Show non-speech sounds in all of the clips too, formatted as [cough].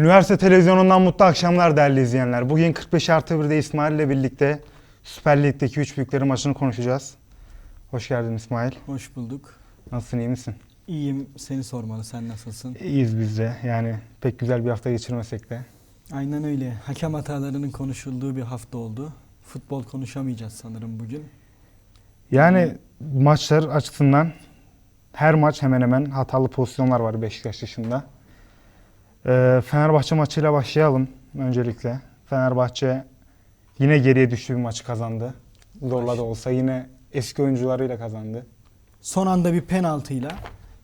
Üniversite televizyonundan mutlu akşamlar değerli izleyenler. Bugün 45 artı 1'de İsmail ile birlikte Süper Lig'deki 3 büyüklerin maçını konuşacağız. Hoş geldin İsmail. Hoş bulduk. Nasılsın iyi misin? İyiyim. Seni sormalı. Sen nasılsın? İyiyiz biz de. Yani pek güzel bir hafta geçirmesek de. Aynen öyle. Hakem hatalarının konuşulduğu bir hafta oldu. Futbol konuşamayacağız sanırım bugün. Yani maçlar açısından her maç hemen hemen hatalı pozisyonlar var Beşiktaş dışında. Ee, Fenerbahçe maçıyla başlayalım öncelikle. Fenerbahçe yine geriye düştüğü bir maçı kazandı. Zorla da olsa yine eski oyuncularıyla kazandı. Son anda bir penaltıyla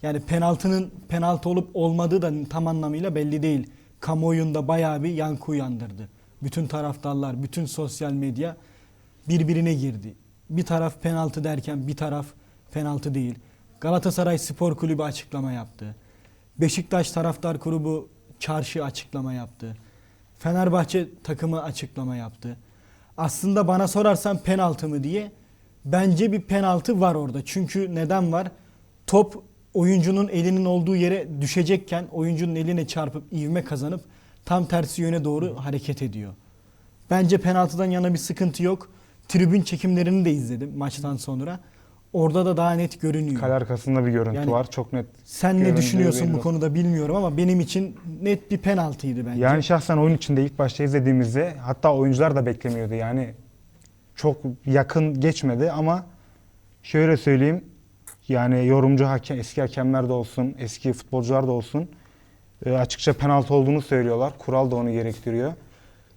yani penaltının penaltı olup olmadığı da tam anlamıyla belli değil. Kamuoyunda bayağı bir yankı uyandırdı. Bütün taraftarlar, bütün sosyal medya birbirine girdi. Bir taraf penaltı derken bir taraf penaltı değil. Galatasaray Spor Kulübü açıklama yaptı. Beşiktaş Taraftar Grubu çarşı açıklama yaptı. Fenerbahçe takımı açıklama yaptı. Aslında bana sorarsan penaltı mı diye bence bir penaltı var orada. Çünkü neden var? Top oyuncunun elinin olduğu yere düşecekken oyuncunun eline çarpıp ivme kazanıp tam tersi yöne doğru hareket ediyor. Bence penaltıdan yana bir sıkıntı yok. Tribün çekimlerini de izledim maçtan sonra. Orada da daha net görünüyor. Kale arkasında bir görüntü Yani var. Çok net. Sen ne göründüğü düşünüyorsun belli. bu konuda bilmiyorum ama benim için net bir penaltıydı bence. Yani şahsen oyun içinde ilk başta izlediğimizde hatta oyuncular da beklemiyordu. Yani çok yakın geçmedi ama şöyle söyleyeyim. Yani yorumcu hakem, eski hakemler de olsun, eski futbolcular da olsun e, açıkça penaltı olduğunu söylüyorlar. Kural da onu gerektiriyor.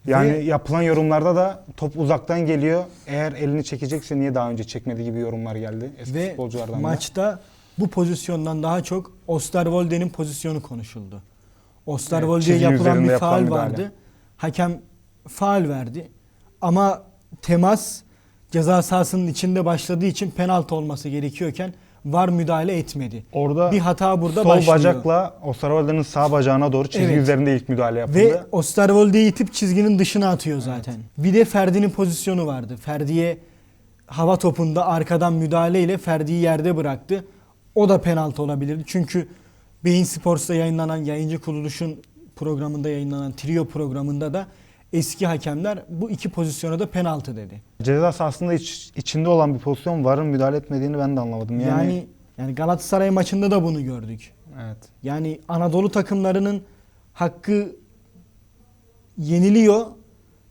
Yani Ve- yapılan yorumlarda da top uzaktan geliyor. Eğer elini çekecekse niye daha önce çekmedi gibi yorumlar geldi eski Ve futbolculardan da. maçta bu pozisyondan daha çok Osterwolde'nin pozisyonu konuşuldu. Osterwolde'ye çizgi yapılan üzerinde bir yapılan faal müdahale. vardı. Hakem faal verdi. Ama temas ceza sahasının içinde başladığı için penaltı olması gerekiyorken var müdahale etmedi. Orada Bir hata burada sol başlıyor. bacakla Osterwolde'nin sağ bacağına doğru çizgi Evet. üzerinde ilk müdahale yapıldı. Ve Osterwolde'yi itip çizginin dışına atıyor zaten. Bir de Ferdi'nin pozisyonu vardı. Ferdi'ye hava topunda arkadan müdahaleyle Ferdi'yi yerde bıraktı. O da penaltı olabilirdi. Çünkü Beyin Sports'ta yayınlanan yayıncı kuruluşun programında yayınlanan trio programında da eski hakemler bu iki pozisyona da penaltı dedi. Ceza sahasında iç- içinde olan bir pozisyon varın müdahale etmediğini ben de anlamadım. Yani, Yani yani Galatasaray maçında da bunu gördük. evet. Yani Anadolu takımlarının hakkı yeniliyor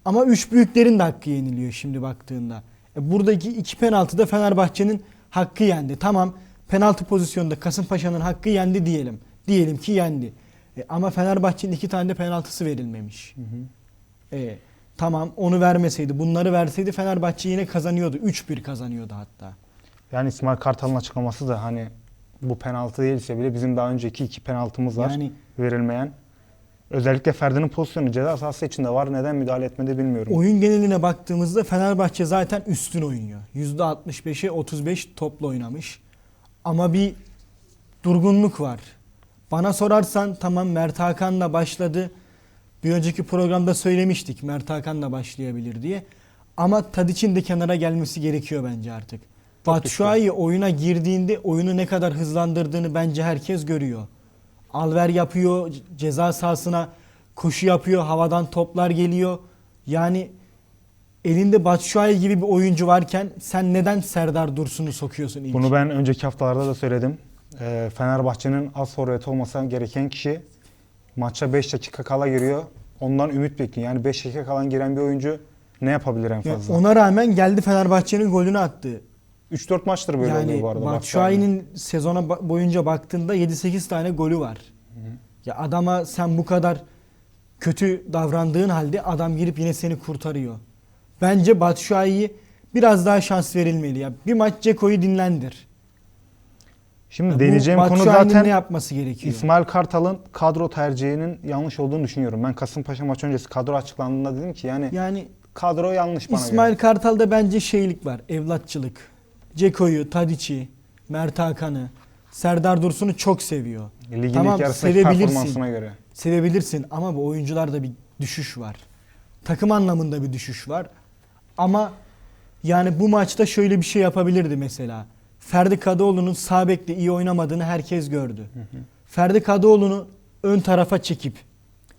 ama üç büyüklerin de hakkı yeniliyor şimdi baktığında. E buradaki iki penaltıda Fenerbahçe'nin hakkı yendi. Tamam penaltı pozisyonunda Kasımpaşa'nın hakkı yendi diyelim. Diyelim ki yendi. E ama Fenerbahçe'nin iki tane de penaltısı verilmemiş. E, tamam onu vermeseydi bunları verseydi Fenerbahçe yine kazanıyordu. 3-1 kazanıyordu hatta. Yani İsmail Kartal'ın açıklaması da hani bu penaltı değilse bile bizim daha önceki iki penaltımız var Yani verilmeyen. Özellikle Ferdi'nin pozisyonu ceza sahası içinde var. Neden müdahale etmedi bilmiyorum. Oyun geneline baktığımızda Fenerbahçe zaten üstün oynuyor. %65'e 35 topla oynamış. Ama bir durgunluk var. Bana sorarsan tamam Mert Hakan'la başladı. Bir önceki programda söylemiştik Mert Hakan'la başlayabilir diye. Ama Tadiç'in de kenara gelmesi gerekiyor bence artık. Batshuayi oyuna girdiğinde oyunu ne kadar hızlandırdığını bence herkes görüyor. Alver yapıyor, ceza sahasına koşu yapıyor, havadan toplar geliyor. Yani elinde Batshuayi gibi bir oyuncu varken sen neden Serdar Dursun'u sokuyorsun ilk? Bunu ben önceki haftalarda da söyledim. Ee, Fenerbahçe'nin az forvet olmasa gereken kişi maça 5 dakika kala giriyor. Ondan ümit bekliyor. Yani 5 dakika kalan giren bir oyuncu ne yapabilir en fazla? ona rağmen geldi Fenerbahçe'nin golünü attı. 3-4 maçtır böyle oluyor yani bu arada. Batshuayi'nin sezona boyunca baktığında 7-8 tane golü var. Ya adama sen bu kadar kötü davrandığın halde adam girip yine seni kurtarıyor. Bence Batshuayi'ye biraz daha şans verilmeli ya. Bir maç Ceko'yu dinlendir. Şimdi Ya deneyeceğim konu zaten ne yapması gerekiyor? İsmail Kartal'ın kadro tercihinin yanlış olduğunu düşünüyorum. Ben Kasımpaşa maçı öncesi kadro açıklandığında dedim ki yani Yani kadro yanlış bana İsmail göre. Kartal'da bence şeylik var, evlatçılık. Ceko'yu, Tadiç'i, Mert Hakan'ı, Serdar Dursun'u çok seviyor. Ligin Tamam, ilk sevebilirsin. göre. Sevebilirsin ama bu oyuncularda bir düşüş var. Takım anlamında bir düşüş var. Ama yani bu maçta şöyle bir şey yapabilirdi mesela. Ferdi Kadıoğlu'nun sağ bekte iyi oynamadığını herkes gördü. Ferdi Kadıoğlu'nu ön tarafa çekip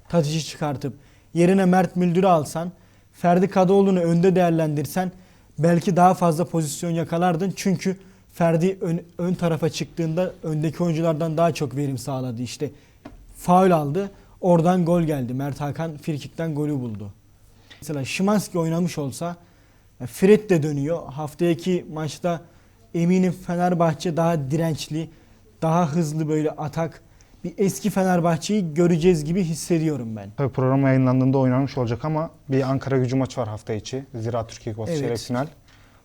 Tadic'i çıkartıp yerine Mert Müldür'ü alsan, Ferdi Kadıoğlu'nu önde değerlendirsen belki daha fazla pozisyon yakalardın. Çünkü Ferdi ön, ön tarafa çıktığında öndeki oyunculardan daha çok verim sağladı. İşte faul aldı. Oradan gol geldi. Mert Hakan frikikten golü buldu. Mesela Şimanski oynamış olsa ya Fred de dönüyor. Haftaki maçta eminim Fenerbahçe daha dirençli, daha hızlı böyle atak bir eski Fenerbahçe'yi göreceğiz gibi hissediyorum ben. Tabii program yayınlandığında oynanmış olacak ama bir Ankara gücü maçı var hafta içi. Zira Türkiye Kupası Evet. çeyrek final.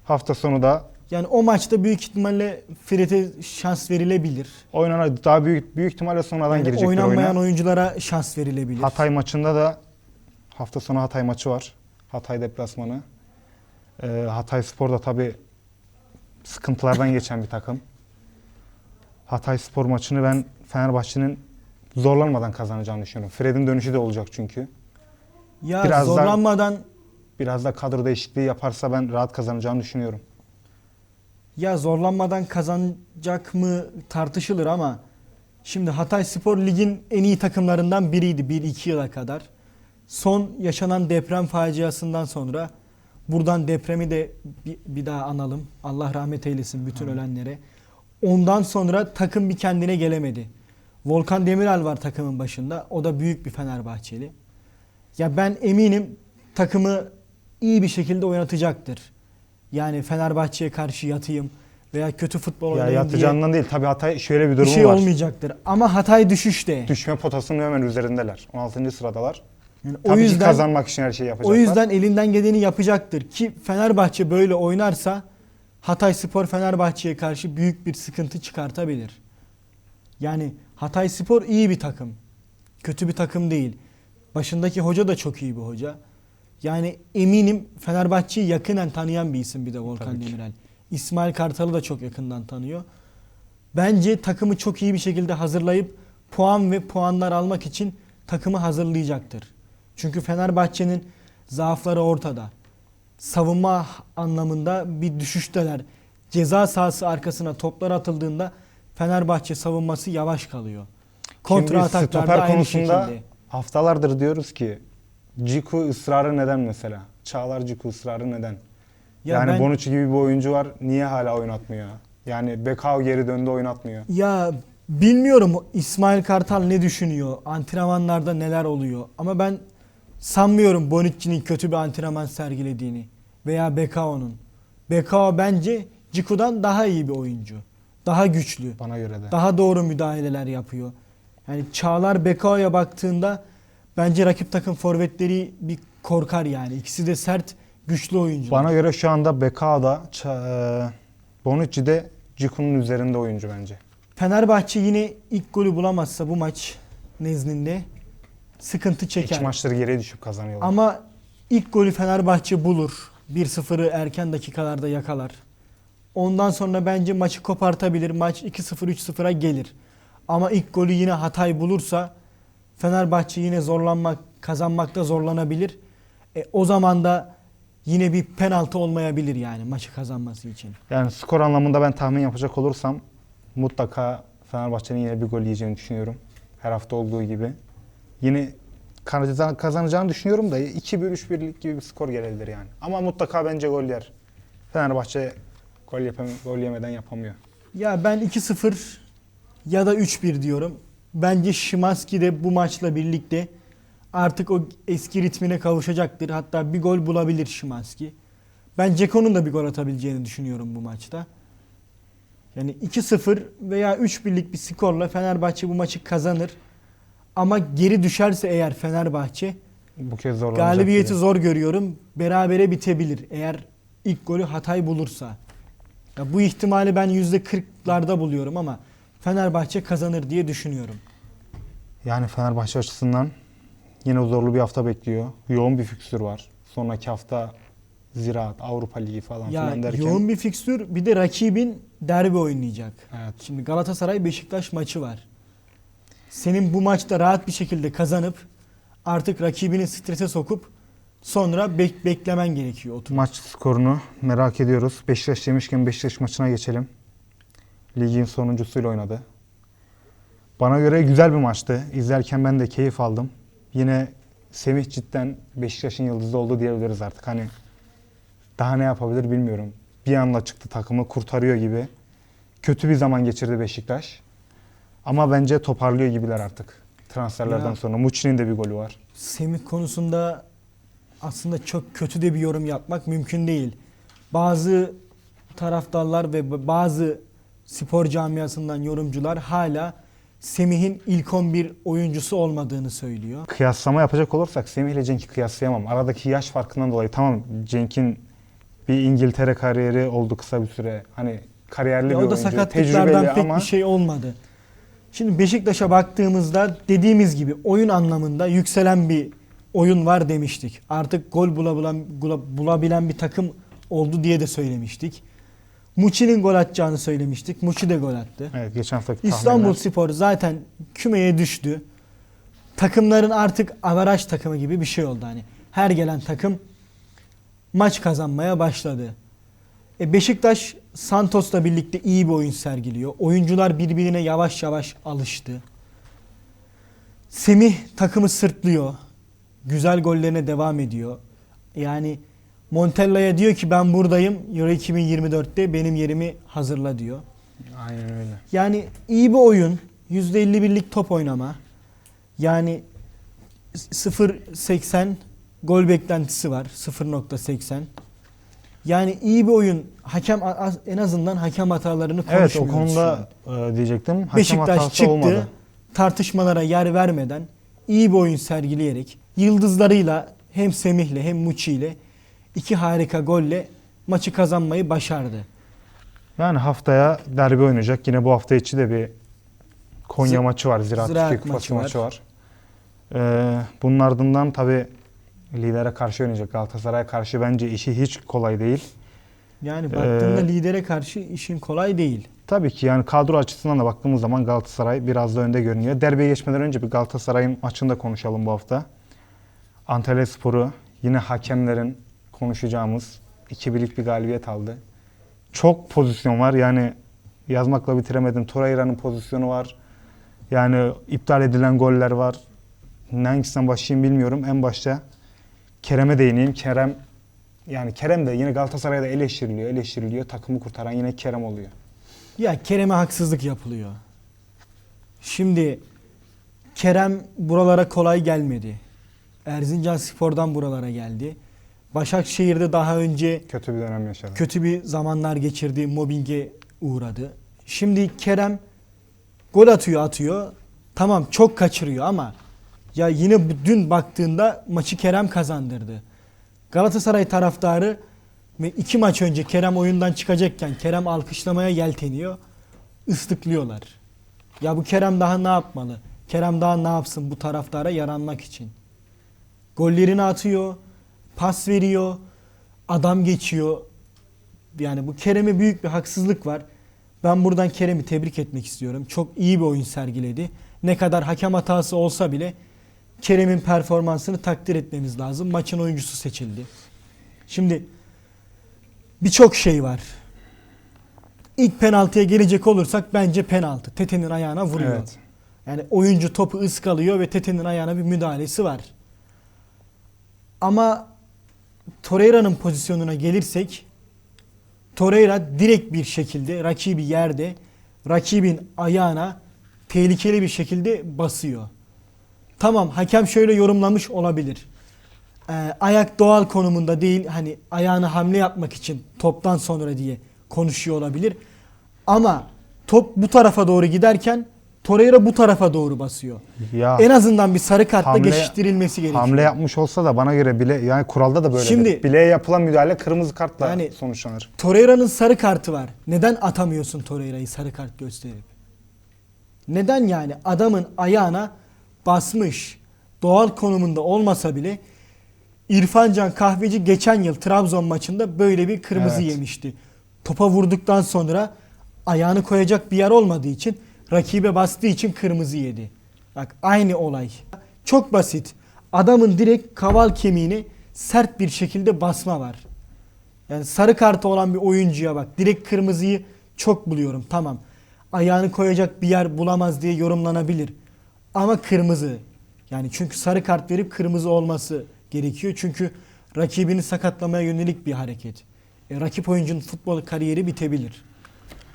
Hafta sonu da Yani o maçta büyük ihtimalle Fred'e şans verilebilir. oynanan daha büyük büyük ihtimalle sonradan Yani girecektir oynanmayan oyuna. oyunculara şans verilebilir. Hatay maçında da hafta sonu Hatay maçı var. Hatay deplasmanı. Ee, Hatay Spor da tabii sıkıntılardan geçen bir takım. Hatay Spor maçını ben Fenerbahçe'nin zorlanmadan kazanacağını düşünüyorum. Fred'in dönüşü de olacak çünkü. ya biraz zorlanmadan Biraz da kadro değişikliği yaparsa ben rahat kazanacağını düşünüyorum. ya zorlanmadan kazanacak mı tartışılır ama şimdi Hatay Spor Lig'in en iyi takımlarından biriydi 1-2 yıla kadar. Son yaşanan deprem faciasından sonra buradan depremi de bir, bir daha analım. Allah rahmet eylesin bütün ölenlere. Ondan sonra takım bir kendine gelemedi. Volkan Demirel var takımın başında. O da büyük bir Fenerbahçeli. Ya ben eminim takımı iyi bir şekilde oynatacaktır. Yani Fenerbahçe'ye karşı yatayım veya kötü futbol Ya oynayayım diye yatacağından değil. Tabii Hatay şöyle bir bir durumu şey var. olmayacaktır. Ama Hatay düşüşte. Düşme potasının hemen üzerindeler. 16. sıradalar. Yani Tabii o ki yüzden kazanmak için her şeyi yapacaklar. o yüzden elinden geleni yapacaktır ki Fenerbahçe böyle oynarsa Hatay Spor Fenerbahçe'ye karşı büyük bir sıkıntı çıkartabilir. Yani Hatay Spor iyi bir takım. Kötü bir takım değil. Başındaki hoca da çok iyi bir hoca. Yani eminim Fenerbahçe'yi yakından tanıyan bir isim bir de Volkan Tabii ki. Demirel. İsmail Kartal'ı da çok yakından tanıyor. Bence takımı çok iyi bir şekilde hazırlayıp puan ve puanlar almak için takımı hazırlayacaktır. Çünkü Fenerbahçe'nin zaafları ortada. Savunma anlamında bir düşüşteler. Ceza sahası arkasına toplar atıldığında Fenerbahçe savunması yavaş kalıyor. Kontra ataklarda aynı konusunda şekilde. haftalardır diyoruz ki Ciku ısrarı neden mesela? Çağlar Ciku ısrarı neden? Ya yani ben- Bonucci gibi bir oyuncu var niye hala oynatmıyor? Yani Bekao geri döndü oynatmıyor. Ya bilmiyorum İsmail Kartal ne düşünüyor? Antrenmanlarda neler oluyor? Ama ben sanmıyorum Bonucci'nin kötü bir antrenman sergilediğini veya Bekao'nun. Bekao bence Ciku'dan daha iyi bir oyuncu. Daha güçlü. Bana göre de. Daha doğru müdahaleler yapıyor. Yani Çağlar Bekao'ya baktığında bence rakip takım forvetleri bir korkar yani. İkisi de sert, güçlü oyuncular. Bana göre şu anda Bekao'da Ça- e, Bonucci de Ciku'nun üzerinde oyuncu bence. Fenerbahçe yine ilk golü bulamazsa bu maç nezdinde sıkıntı çeker. İki maçları geriye düşüp kazanıyorlar. Ama ilk golü Fenerbahçe bulur. 1-0'ı erken dakikalarda yakalar. Ondan sonra bence maçı kopartabilir. Maç 2-0 3-0'a gelir. Ama ilk golü yine Hatay bulursa Fenerbahçe yine zorlanmak, kazanmakta zorlanabilir. E, o zaman da yine bir penaltı olmayabilir yani maçı kazanması için. Yani skor anlamında ben tahmin yapacak olursam mutlaka Fenerbahçe'nin yine bir gol yiyeceğini düşünüyorum. Her hafta olduğu gibi. Yine kazan- kazanacağını düşünüyorum da 2-1 3-1'lik gibi bir skor gelebilir yani. Ama mutlaka bence gol yer. Fenerbahçe gol, yapam gol yemeden yapamıyor. Ya ben 2-0 ya da 3-1 diyorum. Bence Şimanski de bu maçla birlikte artık o eski ritmine kavuşacaktır. Hatta bir gol bulabilir Şimanski. Ben Ceko'nun da bir gol atabileceğini düşünüyorum bu maçta. Yani 2-0 veya 3-1'lik bir skorla Fenerbahçe bu maçı kazanır. Ama geri düşerse eğer Fenerbahçe Bu kez zorlanacak. galibiyeti gibi. zor görüyorum. Berabere bitebilir eğer ilk golü Hatay bulursa. Ya bu ihtimali ben %40'larda buluyorum ama Fenerbahçe kazanır diye düşünüyorum. Yani Fenerbahçe açısından yine zorlu bir hafta bekliyor. Yoğun bir fikstür var. Sonraki hafta Ziraat, Avrupa Ligi falan Ya filan derken. yoğun bir fikstür bir de rakibin derbi oynayacak. Evet. Şimdi Galatasaray Beşiktaş maçı var. Senin bu maçta rahat bir şekilde kazanıp artık rakibini strese sokup sonra bek- beklemen gerekiyor oturup. Maç skorunu merak ediyoruz. Beşiktaş demişken Beşiktaş maçına geçelim. Ligin sonuncusuyla oynadı. Bana göre güzel bir maçtı. İzlerken ben de keyif aldım. yine Semih cidden Beşiktaş'ın yıldızı oldu diyebiliriz artık. Hani daha ne yapabilir bilmiyorum. Bir anda çıktı takımı kurtarıyor gibi. Kötü bir zaman geçirdi Beşiktaş. Ama bence toparlıyor gibiler artık. Transferlerden Ya. sonra. Muçi'nin de bir golü var. Semih konusunda aslında çok kötü de bir yorum yapmak mümkün değil. Bazı taraftarlar ve bazı spor camiasından yorumcular hala Semih'in ilk 11 oyuncusu olmadığını söylüyor. Kıyaslama yapacak olursak Semih ile Cenk'i kıyaslayamam. Aradaki yaş farkından dolayı tamam Cenk'in bir İngiltere kariyeri oldu kısa bir süre. Hani kariyerli Ya bir o da oyuncu, sakatlıklardan tecrübeli pek ama bir şey olmadı. Şimdi Beşiktaş'a baktığımızda dediğimiz gibi oyun anlamında yükselen bir oyun var demiştik. Artık gol bulabilen, bula- bulabilen bir takım oldu diye de söylemiştik. Muçi'nin gol atacağını söylemiştik. Muçi de gol attı. evet, geçen haftaki İstanbul. Spor zaten kümeye düştü. Takımların artık avaraj takımı gibi bir şey oldu hani. Her gelen takım maç kazanmaya başladı. E Beşiktaş Santos'la birlikte iyi bir oyun sergiliyor. Oyuncular birbirine yavaş yavaş alıştı. Semih takımı sırtlıyor. Güzel gollerine devam ediyor. Yani Montella'ya diyor ki ben buradayım. Euro 2024'te benim yerimi hazırla diyor. Aynen öyle. Yani iyi bir oyun. %51'lik top oynama. Yani 0.80 gol beklentisi var. 0.80. Yani iyi bir oyun. Hakem en azından hakem hatalarını Evet o konuşmuyoruz konuda e, diyecektim. Hakem Beşiktaş hatası çıktı. olmadı. Tartışmalara yer vermeden iyi bir oyun sergileyerek yıldızlarıyla hem Semih'le hem Muçi'yle iki harika golle maçı kazanmayı başardı. Yani haftaya derbi oynayacak. Yine bu hafta içi de bir Konya Zira- maçı var. Ziraat, Ziraat Türkiye Kupası maçı maçı var. Ee, bunun ardından tabii lidere karşı oynayacak. Galatasaray'a karşı bence işi hiç kolay değil. Yani baktığında Ee, lidere karşı işin kolay değil. Tabii ki yani kadro açısından da baktığımız zaman Galatasaray biraz da önde görünüyor. Derbiye geçmeden önce bir Galatasaray'ın maçını da konuşalım bu hafta. Antalya Sporu yine hakemlerin konuşacağımız 2-1'lik bir galibiyet aldı. Çok pozisyon var yani yazmakla bitiremedim. Torreira'nın pozisyonu var. Yani iptal edilen goller var. Hangisinden başlayayım bilmiyorum. En başta Kerem'e değineyim. Kerem yani Kerem de yine Galatasaray'da eleştiriliyor, eleştiriliyor. Takımı kurtaran yine Kerem oluyor. Ya Kerem'e haksızlık yapılıyor. Şimdi Kerem buralara kolay gelmedi. Erzincan Spor'dan buralara geldi. Başakşehir'de daha önce Kötü bir dönem yaşadı. kötü bir zamanlar geçirdi, mobbinge uğradı. Şimdi Kerem gol atıyor atıyor. Tamam çok kaçırıyor ama ya yine dün baktığında maçı Kerem kazandırdı. Galatasaray taraftarı ve iki maç önce Kerem oyundan çıkacakken Kerem alkışlamaya yelteniyor. ıslıklıyorlar. Ya bu Kerem daha ne yapmalı? Kerem daha ne yapsın bu taraftara yaranmak için? Gollerini atıyor, pas veriyor, adam geçiyor. Yani bu Kerem'e büyük bir haksızlık var. Ben buradan Kerem'i tebrik etmek istiyorum. Çok iyi bir oyun sergiledi. Ne kadar hakem hatası olsa bile Kerem'in performansını takdir etmemiz lazım. Maçın oyuncusu seçildi. Şimdi birçok şey var. İlk penaltıya gelecek olursak bence penaltı. Tete'nin ayağına vuruyor. Evet. Yani oyuncu topu ıskalıyor ve Tete'nin ayağına bir müdahalesi var. Ama Torreira'nın pozisyonuna gelirsek Torreira direkt bir şekilde rakibi yerde rakibin ayağına tehlikeli bir şekilde basıyor. Tamam hakem şöyle yorumlamış olabilir. Ee, ayak doğal konumunda değil hani ayağını hamle yapmak için toptan sonra diye konuşuyor olabilir. Ama top bu tarafa doğru giderken Torreira bu tarafa doğru basıyor. Ya En azından bir sarı kartla Hamle- geçiştirilmesi gerekiyor. hamle yapmış olsa da bana göre bile yani kuralda da böyle. Şimdi- bileğe yapılan müdahale kırmızı kartla Yani- sonuçlanır. Torreira'nın sarı kartı var. Neden atamıyorsun Torreira'yı sarı kart gösterip? Neden yani adamın ayağına basmış doğal konumunda olmasa bile İrfancan Kahveci geçen yıl Trabzon maçında böyle bir kırmızı Evet. yemişti. Topa vurduktan sonra ayağını koyacak bir yer olmadığı için rakibe bastığı için kırmızı yedi. Bak aynı olay. Çok basit. Adamın direkt kaval kemiğini sert bir şekilde basma var. Yani sarı kartı olan bir oyuncuya bak. Direkt kırmızıyı çok buluyorum. Tamam. Ayağını koyacak bir yer bulamaz diye yorumlanabilir. Ama kırmızı. Yani çünkü sarı kart verip kırmızı olması gerekiyor. Çünkü rakibini sakatlamaya yönelik bir hareket. E, rakip oyuncunun futbol kariyeri bitebilir.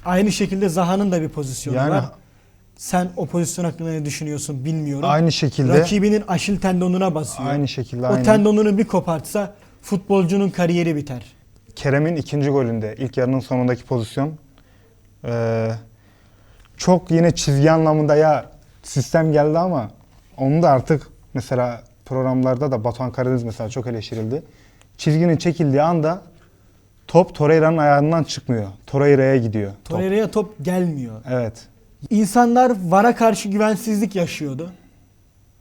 Aynı şekilde Zaha'nın da bir pozisyonu Yani- var. Sen o pozisyon hakkında ne düşünüyorsun bilmiyorum. Aynı şekilde Rakibinin aşil tendonuna basıyor. aynı şekilde o aynı. tendonunu bir kopartsa futbolcunun kariyeri biter. Kerem'in ikinci golünde ilk yarının sonundaki pozisyon eee, çok yine çizgi anlamında ya sistem geldi ama onu da artık mesela programlarda da Batuhan Karadeniz mesela çok eleştirildi. Çizginin çekildiği anda top Torreira'nın ayağından çıkmıyor. Torreira'ya gidiyor. Top. Torreira'ya top gelmiyor. Evet. İnsanlar VAR'a karşı güvensizlik yaşıyordu.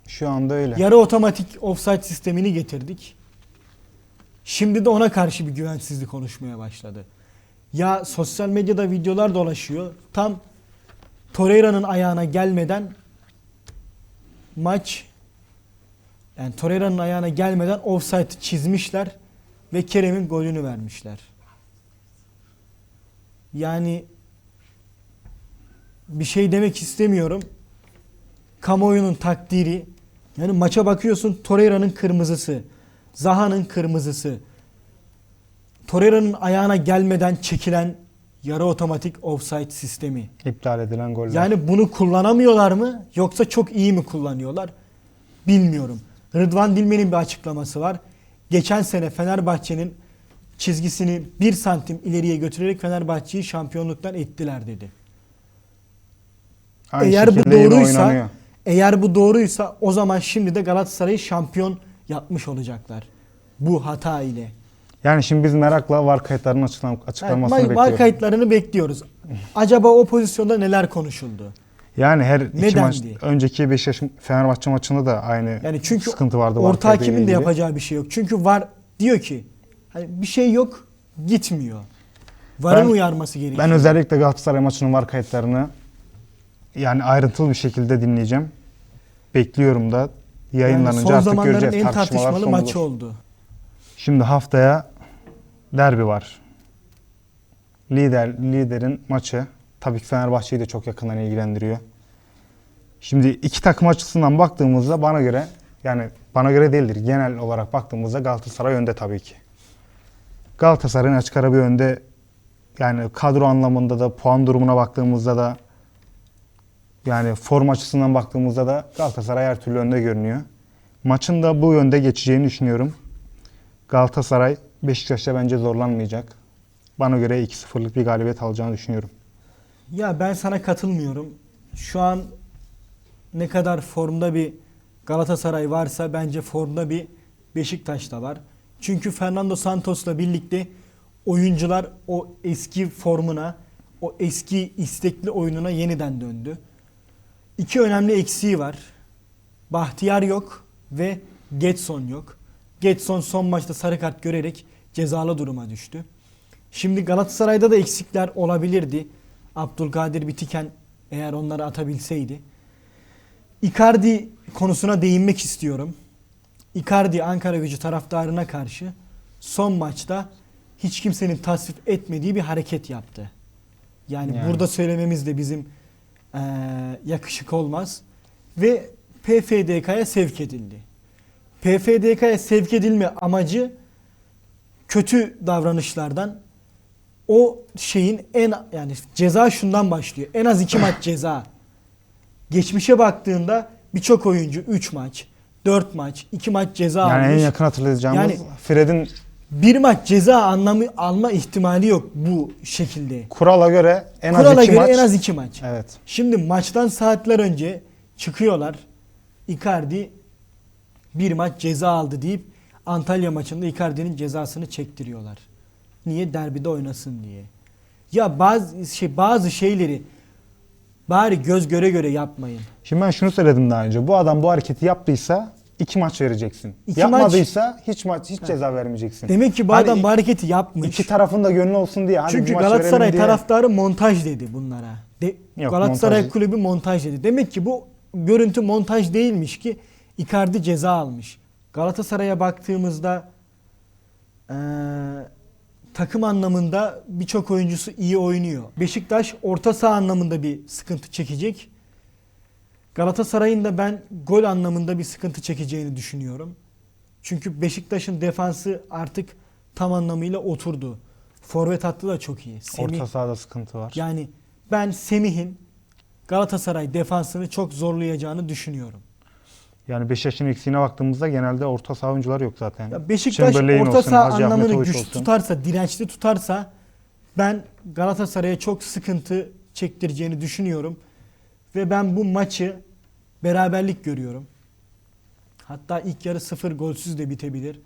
Şu anda öyle. Yarı otomatik offside sistemini getirdik. Şimdi de ona karşı bir güvensizlik oluşmaya başladı. Ya sosyal medyada videolar dolaşıyor. Tam Torreira'nın ayağına gelmeden maç yani Torreira'nın ayağına gelmeden offside çizmişler ve Kerem'in golünü vermişler. Yani bir şey demek istemiyorum. Kamuoyunun takdiri yani maça bakıyorsun Torreira'nın kırmızısı, Zaha'nın kırmızısı. Torreira'nın ayağına gelmeden çekilen yarı otomatik offside sistemi. İptal edilen goller. Yani bunu kullanamıyorlar mı yoksa çok iyi mi kullanıyorlar? Bilmiyorum. Rıdvan Dilmen'in bir açıklaması var. Geçen sene Fenerbahçe'nin çizgisini bir santim ileriye götürerek Fenerbahçe'yi şampiyonluktan ettiler dedi. Aynı eğer bu doğruysa oynanıyor. eğer bu doğruysa o zaman şimdi de Galatasaray'ı şampiyon yapmış olacaklar. Bu hata ile. Yani şimdi biz merakla var kayıtlarının açıklan Yani açıklanmasını var- bekliyoruz. var kayıtlarını bekliyoruz. Acaba o pozisyonda neler konuşuldu? Yani her iki Nedendi? maç önceki Beşiktaş Fenerbahçe maçında da aynı Yani çünkü sıkıntı vardı. var orta hakimin de yapacağı bir şey yok. Çünkü var diyor ki hani bir şey yok gitmiyor. Varın Ben- uyarması gerekiyor. Ben özellikle Galatasaray maçının var kayıtlarını yani ayrıntılı bir şekilde dinleyeceğim. Bekliyorum da Yani yayınlanınca son artık zamanların göreceğiz. en Tartışmalar tartışmalı son maçı oldu. Şimdi haftaya derbi var. Lider liderin maçı tabii ki Fenerbahçe'yi de çok yakından ilgilendiriyor. Şimdi iki takım açısından baktığımızda bana göre yani bana göre değildir. Genel olarak baktığımızda Galatasaray önde tabii ki. Galatasaray'ın açık ara bir önde yani kadro anlamında da puan durumuna baktığımızda da yani form açısından baktığımızda da Galatasaray her türlü önde görünüyor. Maçın da bu yönde geçeceğini düşünüyorum. Galatasaray Beşiktaş'ta bence zorlanmayacak. Bana göre 2-0'lık bir galibiyet alacağını düşünüyorum. Ya ben sana katılmıyorum. Şu an ne kadar formda bir Galatasaray varsa bence formda bir Beşiktaş da var. Çünkü Fernando Santos'la birlikte oyuncular o eski formuna, o eski istekli oyununa yeniden döndü. İki önemli eksiği var. Bahtiyar yok ve Getson yok. Getson son maçta sarı kart görerek cezalı duruma düştü. Şimdi Galatasaray'da da eksikler olabilirdi. Abdülkadir Bitiken eğer onları atabilseydi. Icardi konusuna değinmek istiyorum. Icardi Ankara gücü taraftarına karşı son maçta hiç kimsenin tasvip etmediği bir hareket yaptı. Yani, Yani. burada söylememiz de bizim eee, yakışık olmaz. Ve PFDK'ya sevk edildi. PFDK'ya sevk edilme amacı kötü davranışlardan o şeyin en yani ceza şundan başlıyor. En az iki maç [clears throat] ceza. Geçmişe baktığında birçok oyuncu 3 maç, 4 maç, 2 maç ceza Yani en almış. yakın hatırlayacağımız Yani- Fred'in Bir maç ceza anlamı alma ihtimali yok bu şekilde. kurala göre en Kurala az iki göre maç. en az 2 maç. Evet. Şimdi maçtan saatler önce çıkıyorlar. Icardi bir maç ceza aldı deyip Antalya maçında Icardi'nin cezasını çektiriyorlar. Niye? Derbide oynasın diye. Ya bazı şey bazı şeyleri bari göz göre göre yapmayın. Şimdi ben şunu söyledim daha önce. Bu adam bu hareketi yaptıysa iki maç vereceksin. İki Yapmadıysa hiç maç hiç ceza vermeyeceksin. Demek ki bu Hani adam bu hareketi yapmış. iki tarafın da gönlü olsun diye. Hani Çünkü maç Galatasaray diye. taraftarı montaj dedi bunlara. De- Yok, Galatasaray montaj- kulübü montaj dedi. Demek ki bu görüntü montaj değilmiş ki Icardi ceza almış. Galatasaray'a baktığımızda eee, takım anlamında birçok oyuncusu iyi oynuyor. Beşiktaş orta saha anlamında bir sıkıntı çekecek. Galatasaray'ın da ben gol anlamında bir sıkıntı çekeceğini düşünüyorum. Çünkü Beşiktaş'ın defansı artık tam anlamıyla oturdu. Forvet hattı da çok iyi. Semih, Orta sahada sıkıntı var. yani ben Semih'in Galatasaray defansını çok zorlayacağını düşünüyorum. Yani Beşiktaş'ın eksiğine baktığımızda genelde orta saha oyuncular yok zaten. Ya Beşiktaş Chamberlain orta olsun, saha Hacı anlamını güçlü olsun. tutarsa, dirençli tutarsa ben Galatasaray'a çok sıkıntı çektireceğini düşünüyorum. Ve ben bu maçı beraberlik görüyorum. Hatta ilk yarı sıfır golsüz de bitebilir.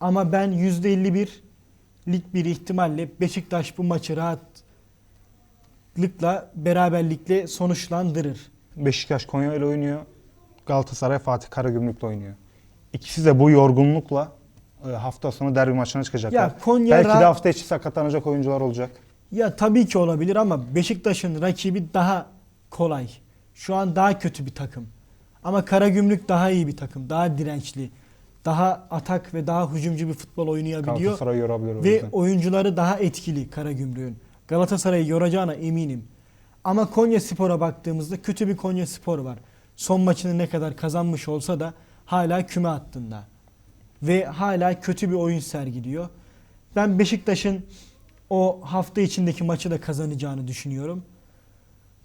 Ama ben %51'lik bir ihtimalle Beşiktaş bu maçı rahatlıkla beraberlikle sonuçlandırır. Beşiktaş Konya ile oynuyor. Galatasaray Fatih Karagümrük'le oynuyor. İkisi de bu yorgunlukla e, hafta sonu derbi maçına çıkacaklar. Ya Konya Belki de hafta içi sakatlanacak oyuncular olacak. Ya tabii ki olabilir ama Beşiktaş'ın rakibi daha kolay. Şu an daha kötü bir takım. Ama Karagümrük daha iyi bir takım. Daha dirençli. Daha atak ve daha hücumcu bir futbol oynayabiliyor. Galatasaray yorabilir o Ve oyuncuları daha etkili Karagümrük'ün. Galatasaray'ı yoracağına eminim. Ama Konya Spor'a baktığımızda kötü bir Konya Spor var. Son maçını ne kadar kazanmış olsa da hala küme hattında. Ve hala kötü bir oyun sergiliyor. Ben Beşiktaş'ın o hafta içindeki maçı da kazanacağını düşünüyorum.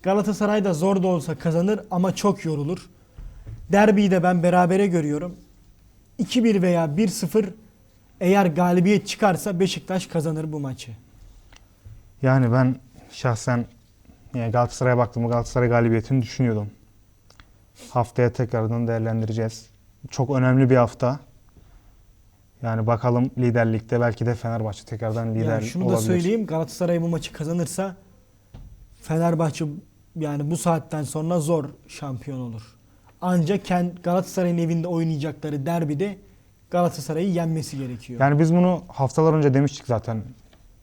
Galatasaray da zor da olsa kazanır ama çok yorulur. Derbiyi de ben berabere görüyorum. 2-1 veya 1-0 eğer galibiyet çıkarsa Beşiktaş kazanır bu maçı. Yani ben şahsen yani Galatasaray'a baktığımda Galatasaray galibiyetini düşünüyordum. Haftaya tekrardan değerlendireceğiz. Çok önemli bir hafta. Yani bakalım liderlikte belki de Fenerbahçe tekrardan lider Yani şunu da olabilir. söyleyeyim Galatasaray bu maçı kazanırsa Fenerbahçe yani bu saatten sonra zor şampiyon olur. Ancak kend- Galatasaray'ın evinde oynayacakları derbide Galatasaray'ı yenmesi gerekiyor. Yani biz bunu haftalar önce demiştik zaten.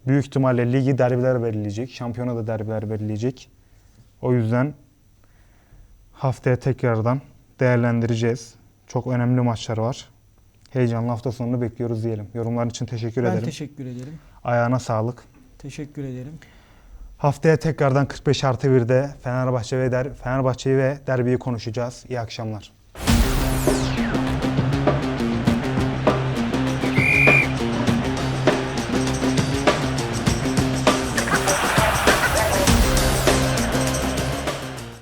Büyük ihtimalle ligi derbiler belirleyecek. Şampiyona da derbiler belirleyecek. O yüzden haftaya tekrardan değerlendireceğiz. Çok önemli maçlar var. Heyecanlı hafta sonunu bekliyoruz diyelim. Yorumların için teşekkür ben ederim. teşekkür ederim. Ayağına sağlık. Teşekkür ederim. Haftaya tekrardan 45 artı 1'de Fenerbahçe ve der, Fenerbahçe'yi ve derbiyi konuşacağız. İyi akşamlar.